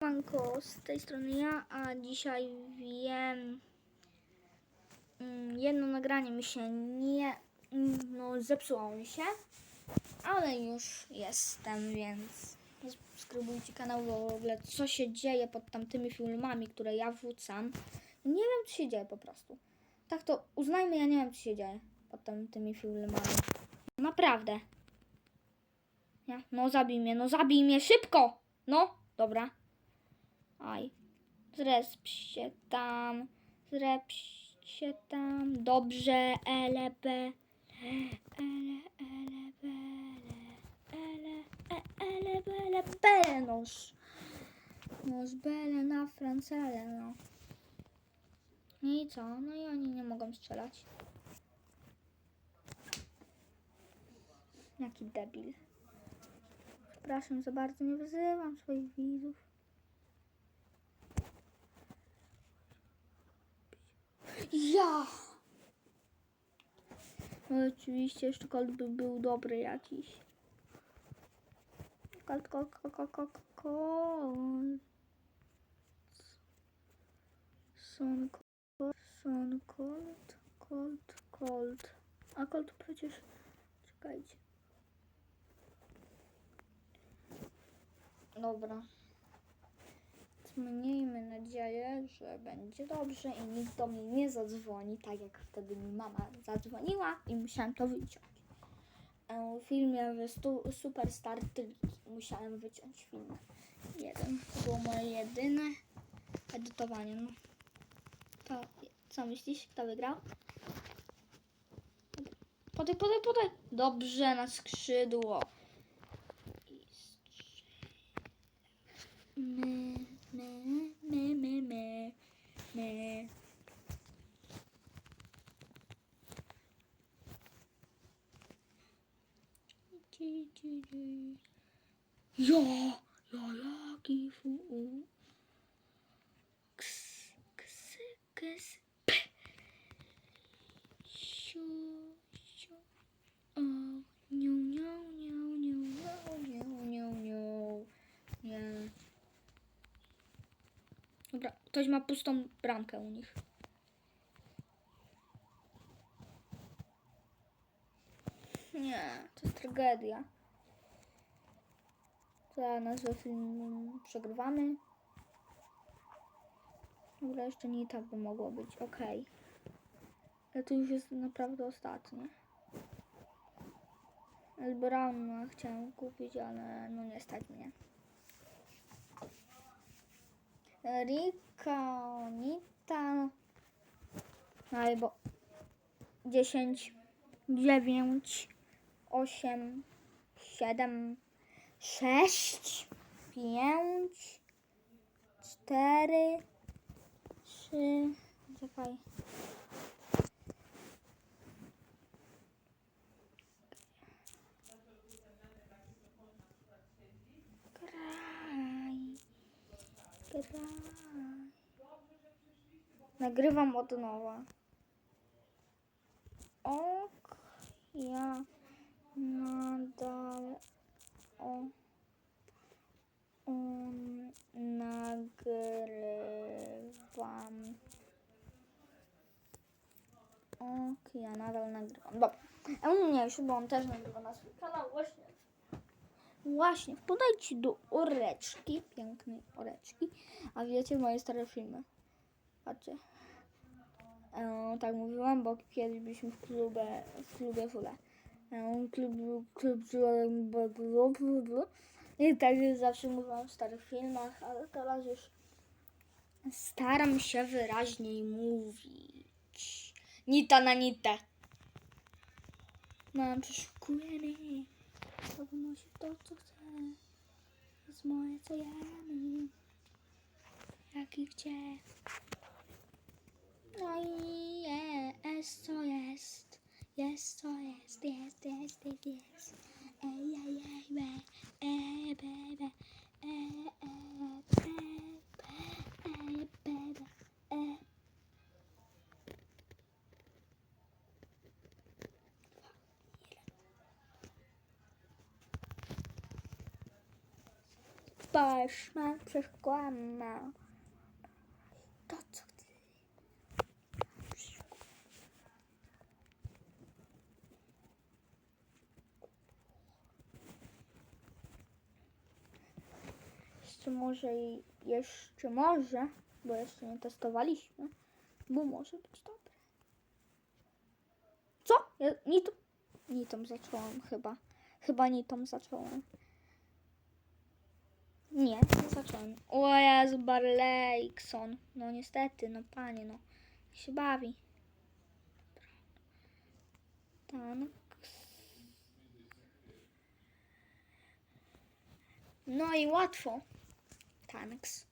Manko, z tej strony ja, a dzisiaj wiem, mm, jedno nagranie mi się nie, no zepsuło mi się, ale już jestem, więc subskrybujcie kanał, bo w ogóle co się dzieje pod tamtymi filmami, które ja wrzucam, nie wiem co się dzieje po prostu. Tak to uznajmy, ja nie wiem co się dzieje pod tamtymi filmami. Naprawdę. Nie? No zabij mnie, no zabij mnie, szybko! No, dobra. Aj. Zresp się tam. Zresp się tam. Dobrze, LB. Ele, ele, bele. Ele, e, ele, bele, bele. Noż. Noż bele na francele, no. I co? No i oni nie mogą strzelać. Jaki debil. Przepraszam za bardzo, nie wyzywam swoich widzów. Ja! No oczywiście jeszcze kolt by był dobry jakiś. Kolt, kolt, kolt, kolt, kolt. Son, kolt, son, kolt, kolt. A kolt przecież... Czekajcie. Dobra. Miejmy nadzieję, że będzie dobrze i nikt do mnie nie zadzwoni, tak jak wtedy mi mama zadzwoniła i musiałam to wyciąć. E, W filmie w Superstar Triki musiałem wyciąć film. Jeden. To było moje jedyne edytowanie. No. To, co myślisz? Kto wygrał? Podaj, podaj, podaj. Dobrze, na skrzydło. My, Me me me me me. Ya. Ktoś ma pustą bramkę u nich. Nie, to jest tragedia. Za nazwę filmu przegrywamy. Dobra, jeszcze nie tak by mogło być. Okej. Ale to już jest naprawdę ostatnie. Brown chciałem kupić, ale no nie stać mnie. Rika, Nita. Albo 10, 9, 8, 7, 6, 5, 4, 3. Czekaj. Nagrywam od nowa. Ok, ja nadal o, um, nagrywam. Ok, ja nadal nagrywam. Dobra. A mniejszy, bo on też nagrywa na swój kanał właśnie. Właśnie, podajcie do oreczki, pięknej oreczki. A wiecie moje stare filmy. Patrzcie. E, tak mówiłam, bo kiedyś byliśmy w klubie, w klubie Fule. E, klub, klub, klub, klub, I tak zawsze mówiłam w starych filmach, ale teraz już staram się wyraźniej mówić. Nita na nitę. Mam przeszukujemy. of the most adult there. It's more to Yami. Lucky chair. Oh, yeah. Yes, so yes. Yes, so yes. Yes, yes, yes, yes. Ay, ay, ay, ay. Ay, baby. Ay, ay, ay. Ay, baby. Patrz, ma przeszkłamał. To co ty? Jeszcze może i jeszcze może, bo jeszcze nie testowaliśmy, bo może być dobre. Co? Ja nie to. Nie tą zacząłem chyba. Chyba nie tą zacząłem. Nie, nie zacząłem. O Jezu, Barleyson. No niestety, no panie, no. Się bawi. Tank. No i łatwo. Tanks.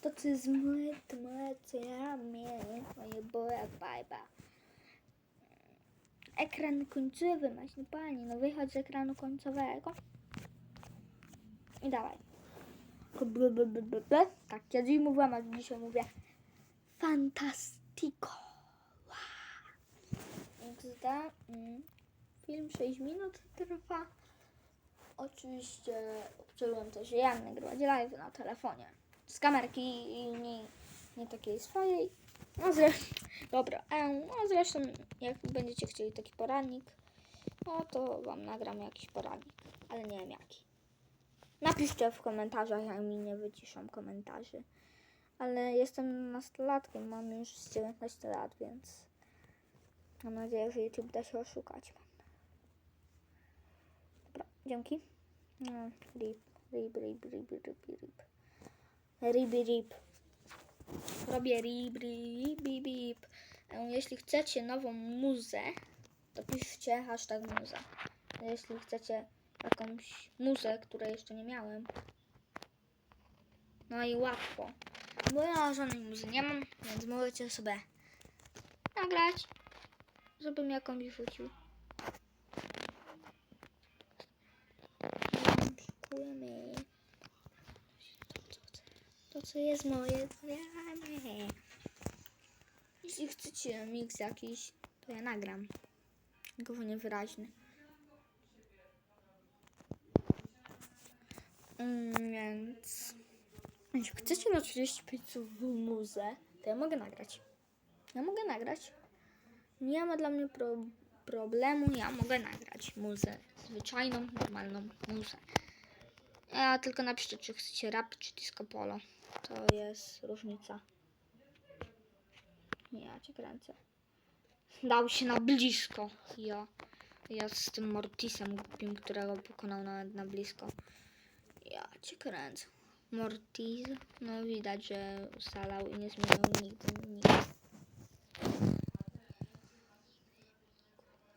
To ty zmyt, myt, ja moje boja bajba. Ekran końcowy masz, no panie, no wychodź z ekranu końcowego. I dawaj. Ble, ble. Tak, kiedyś mówiłam, a dzisiaj mówię fantastico. Wow. XD. Mm. Film 6 minut trwa. Oczywiście obczaiłem też, jak nagrywać live na telefonie. Z kamerki i nie, nie takiej swojej. No zresztą, dobra, no zresztą jak będziecie chcieli taki poradnik, no to wam nagram jakiś poradnik, ale nie wiem jaki. Napiszcie w komentarzach, jak mi nie wyciszą komentarzy. Ale jestem nastolatkiem, mam już z 19 lat, więc mam nadzieję, że YouTube da się oszukać. Dobra, dzięki. No, rip, rip, rip, rip, rip, rip. Rip, rip. Robię rip, rip, rip, rip. E, Jeśli chcecie nową muzę, to piszcie hashtag muza. Jeśli chcecie jakąś muzę, której jeszcze nie miałem. No i łatwo. Bo ja żadnej muzy nie mam, więc możecie sobie nagrać, żebym jakąś wrzucił. Szykujemy. Co jest moje, to ja nie. Jeśli chcecie mix jakiś, to ja nagram. Tylko niewyraźny. Mm, więc jeśli chcecie na 35 w muzę, to ja mogę nagrać. Ja mogę nagrać. Nie ma dla mnie pro, problemu, ja mogę nagrać muzę. Zwyczajną, normalną muzę. A tylko napiszcie, czy chcecie rap, czy disco polo. To jest różnica. Ja cię kręcę. Dał się na blisko. Ja, ja z tym Mortisem głupim, którego pokonał nawet na blisko. Ja cię kręcę. Mortis, no widać, że ustalał i nie zmienił nigdy nic.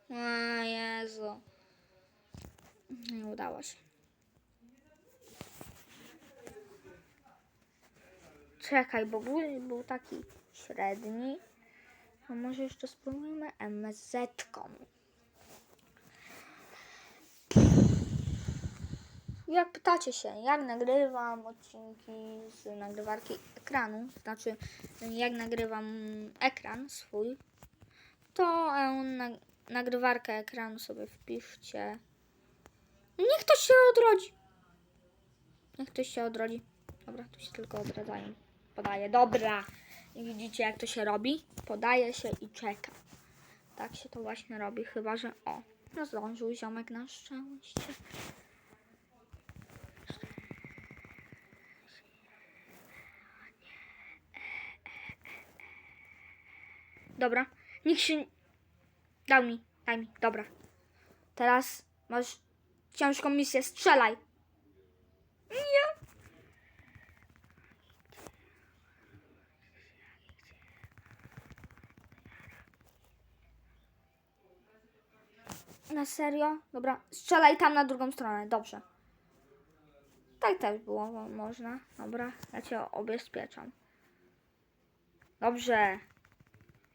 O Jezu. Nie udało się. Czekaj, bo był, był taki średni. A może jeszcze spróbujmy MZ-ką. Jak pytacie się, jak nagrywam odcinki z nagrywarki ekranu, znaczy jak nagrywam ekran swój, to e, na, nagrywarkę ekranu sobie wpiszcie. Niech ktoś się odrodzi. Niech ktoś się odrodzi. Dobra, tu się tylko odradzają. Podaję. Dobra. I widzicie, jak to się robi? Podaje się i czeka. Tak się to właśnie robi, chyba że o. No zdążył ziomek na szczęście. Dobra. Nikt się... Dał mi. Daj mi. Dobra. Teraz masz ciężką misję. Strzelaj. Nie. Na serio? Dobra, strzelaj tam na drugą stronę, dobrze. Tak też było można. Dobra, ja cię obezpieczam. Dobrze.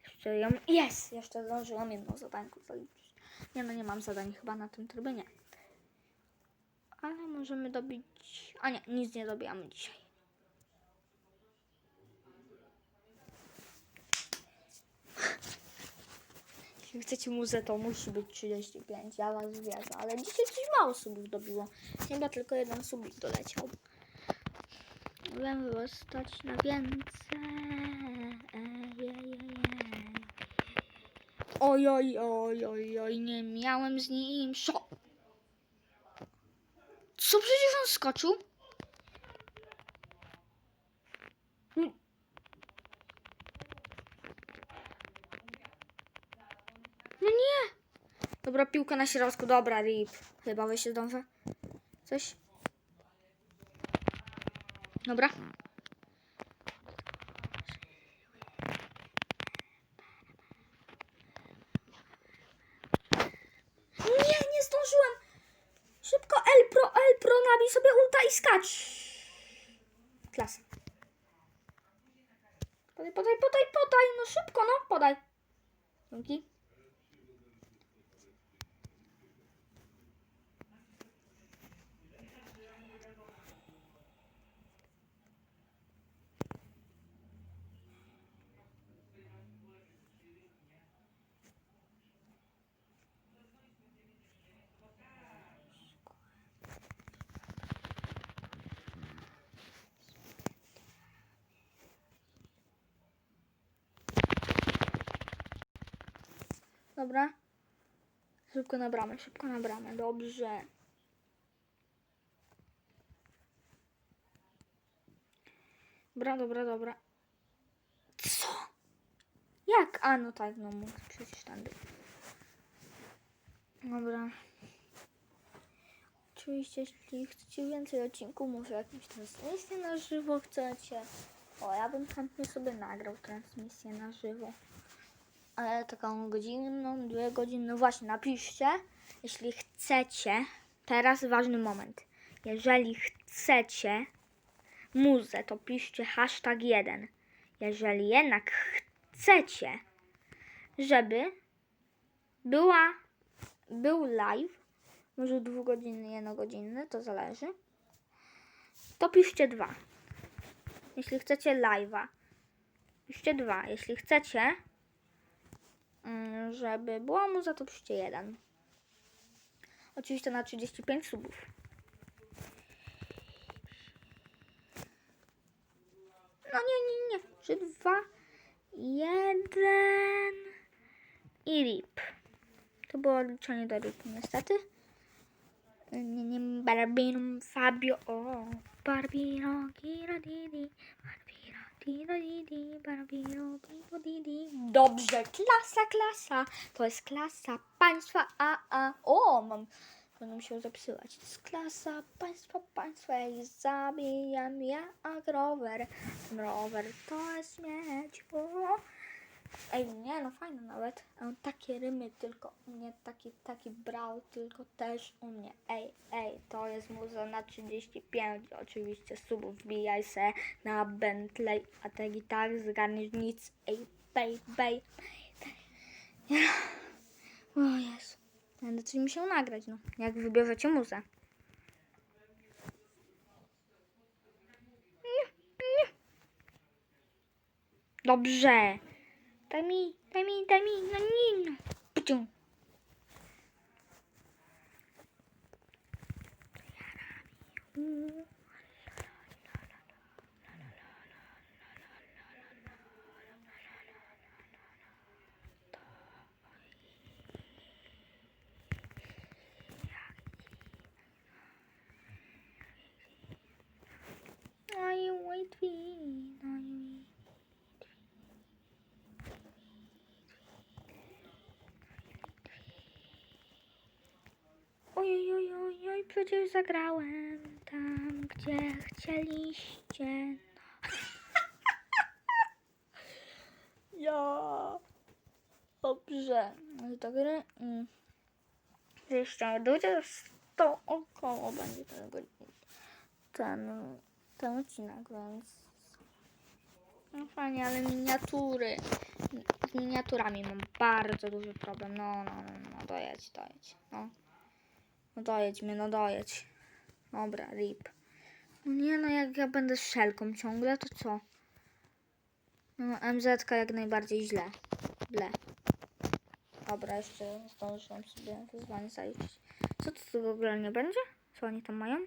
Jeszcze ją... Jest! Jeszcze zdążyłam jedną zadankę zaliczyć. Nie no, nie mam zadań chyba na tym trybie, nie. Ale możemy dobić... A nie, nic nie dobijamy dzisiaj. Jeśli chcecie muzę, to musi być 35. Ja was wierzę. Ale dzisiaj coś mało subów dobiło. Chyba tylko jeden subik doleciał. Wiem, was stać na więcej. Oj, oj, oj, oj, oj, nie miałem z nim szo. Co przecież on skoczył? Mm. No nie! Dobra, piłka na środku, dobra, rip. Chyba się zdążę. Coś? Dobra. Nie, nie zdążyłem! Szybko, El Pro, El Pro, nabij sobie ulta i skacz! Klasa. Podaj, podaj, podaj, podaj, no szybko, no, podaj. Dzięki. Dobra. Szybko na bramę, szybko na bramę. Dobrze. Dobra, dobra, dobra. Co? Jak? A, no tak, no mógł przecież tam być. Dobra. Oczywiście, jeśli chcecie więcej odcinków, może jakąś transmisję na żywo chcecie. O, ja bym chętnie sobie nagrał transmisję na żywo. Ale taką godzinną, dwie godziny. No właśnie, napiszcie, jeśli chcecie. Teraz ważny moment. Jeżeli chcecie muzę, to piszcie hashtag 1. Jeżeli jednak chcecie, żeby była, był live, może dwugodzinny, jednogodzinny, to zależy, to piszcie dwa. Jeśli chcecie live'a, piszcie dwa. Jeśli chcecie, mm, żeby była muza, to piszcie jeden. Oczywiście na 35 subów. No nie, nie, nie. Trzy, dwa, jeden i rip. To było liczenie do ripu niestety. Nie, nie, Barbino, Fabio, o, Barbino, Kiro, Didi, Barbino, Dobrze, klasa, klasa. To jest klasa państwa AA. O, mam, będę musiał zapisywać. To jest klasa państwa, państwa. Jak zabijam ja, a rower. Ten rower to jest śmieć. O. Ej, nie, no fajne nawet. A takie rymy tylko u mnie, taki, taki brał tylko też u mnie. Ej, ej, to jest muza na 35, oczywiście subów wbijaj se na Bentley, a i tak zgarniesz nic. Ej, bej, bej. O Jezu. Będę coś musiał nagrać, no. Jak wybierzecie muzę. Dobrze. Daj mi, daj mi, daj mi, no nie, no. Puciu. Are you waiting? Are you Oj, oj, oj, oj, przecież zagrałem tam, gdzie chcieliście. ja. Dobrze. Do gry. Mm. Jeszcze będzie 100 około będzie ten, ten, ten odcinek, więc... No fajnie, ale miniatury. Z miniaturami mam bardzo duży problem. No, no, no, no, dojedź, dojedź. No. No dojedź mnie, no dojedź. Dobra, rip. No nie no, jak ja będę szelką ciągle, to co? No MZ jak najbardziej źle. Źle. Dobra, jeszcze zdążyłem sobie wyzwanie zaliczyć. Co to tu w ogóle nie będzie? Co oni tam mają?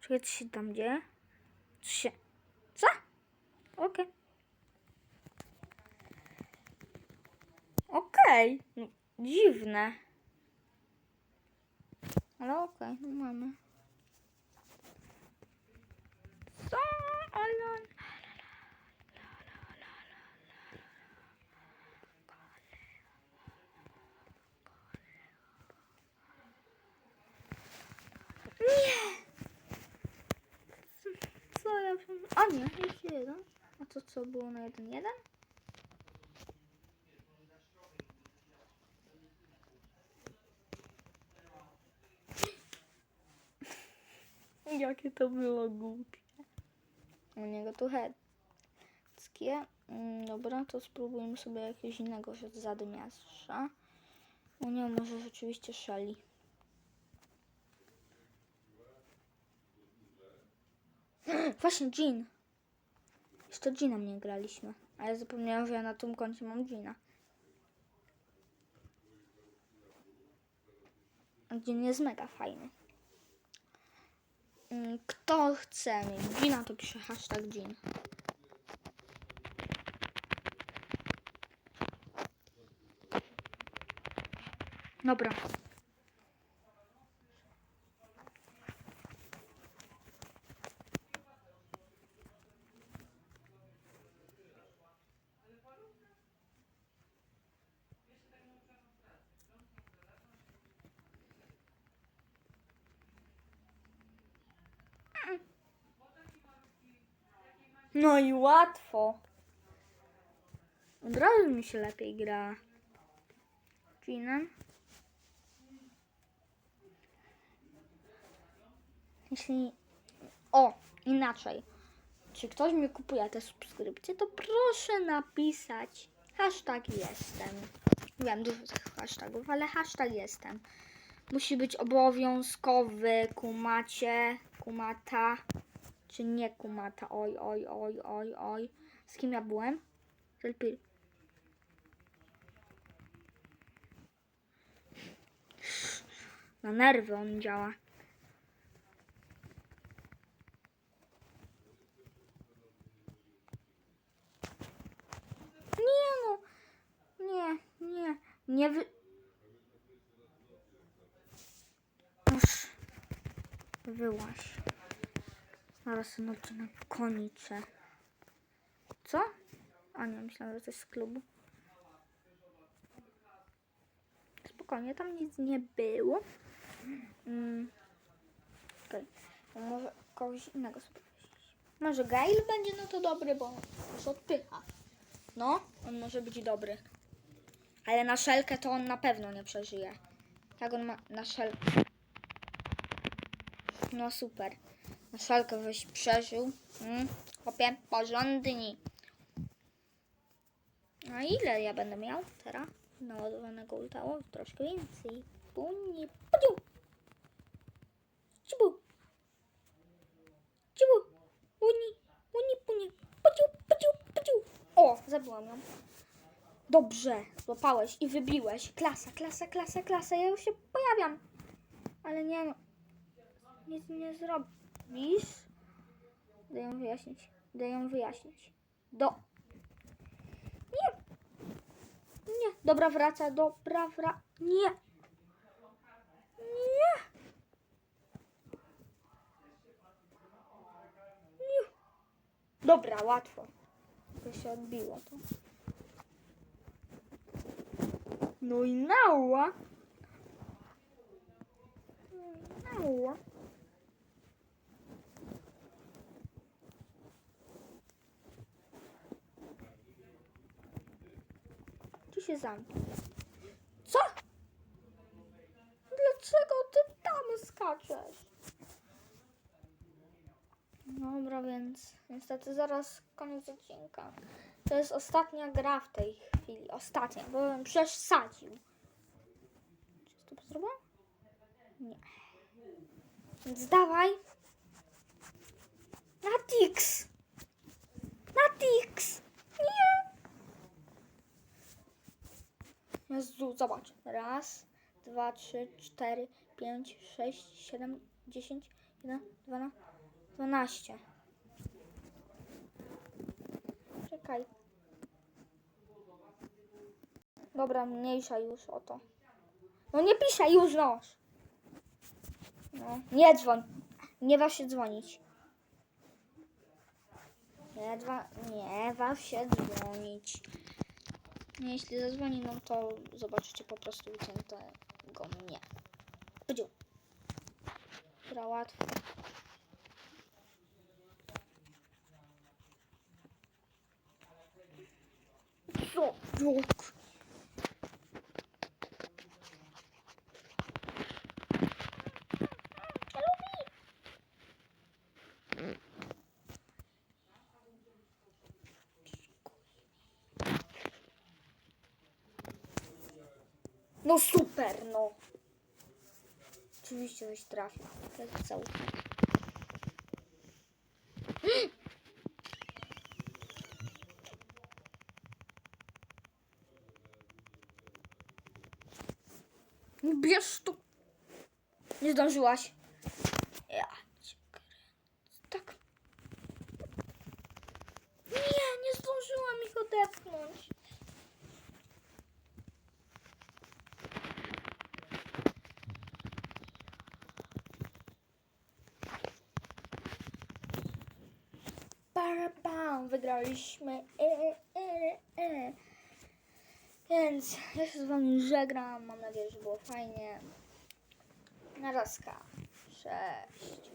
Czekaj, co się tam dzieje? Co się... Co? Okej. Okej. No, Dziwne. Ale okej, no mamy. Co? Ale... Nie! Co ja wiem? A nie, jeszcze jeden. A to co było na jeden jeden? Jakie to było głupie. U niego tu heckie. Mm, Dobra, to spróbujmy sobie jakiegoś innego zadymiarza. U niego może rzeczywiście Shelly. Właśnie Jean. Jeszcze Gina nie graliśmy. A ja zapomniałam, że ja na tym koncie mam Gina. Jean jest mega fajny. Mm, Kto chce mieć Gina, to pisze hashtag Jean. Dobra. No i łatwo. Od razu mi się lepiej gra. Ginem. Jeśli... O, inaczej. Czy ktoś mi kupuje te subskrypcje, to proszę napisać hashtag jestem. Wiem, dużo tych hashtagów, ale hashtag jestem. Musi być obowiązkowy, kumacie, kumata, czy nie kumata, oj, oj, oj, oj, oj. Z kim ja byłem? Z Elpir. Na nerwy on działa. Nie no, nie, nie, nie wy... Już. Zaraz ten odcinek kończę. Co? A nie, myślałam, że coś z klubu. Spokojnie, tam nic nie było. Mm. To Może kogoś innego wziąć. Może Gail będzie no to dobry, bo już odpycha. No, on może być dobry. Ale na szelkę to on na pewno nie przeżyje. Jak on ma na szelkę? No super. Na szalkę weź przeżył. Mm, chłopie, porządni. A ile ja będę miał teraz? Naładowanego ultało? Troszkę więcej. Punie, pudziu. Cibu. Cibu. Uni, uni, punie. Pudziu, pudziu, pudziu. O, zabiłam ją. Dobrze, złapałeś i wybiłeś. Klasa, klasa, klasa, klasa. Ja już się pojawiam. Ale nie no. Nic nie zrobisz. Daj ją wyjaśnić. Daj ją wyjaśnić. Do. Nie. Nie. Dobra, wraca. Dobra, wraca. Nie. Nie. Nie. Dobra, łatwo. To się odbiło to. No i nała. No i nała. Się zamknął. Co? Dlaczego ty tam skaczesz? Dobra, więc niestety zaraz koniec odcinka. To jest ostatnia gra w tej chwili. Ostatnia, bo bym przesadził. Czy to zrobię? Nie. Więc dawaj. Natix! Natix! Nie! Jezu, zobacz. Raz, dwa, trzy, cztery, pięć, sześć, siedem, dziesięć, jeden, dwana, dwanaście. Czekaj. Dobra, mniejsza już o to. No nie piszaj już noż. No, nie dzwoń. Nie waż się dzwonić. Nie, dwa, nie waż się dzwonić. Jeśli zadzwoni, no to zobaczycie po prostu uciętego mnie. Chodził. Która łatwo. Co? Jak? No super, no. Oczywiście coś trafił. Jak cały. Bierz tu. Nie zdążyłaś. Ja cię kręcę. Tak. Nie, nie zdążyłam ich odepchnąć. Para, pam, wygraliśmy. E, e, e. Więc ja się z wami żegnam. Mam nadzieję, że było fajnie. Na razka. Cześć.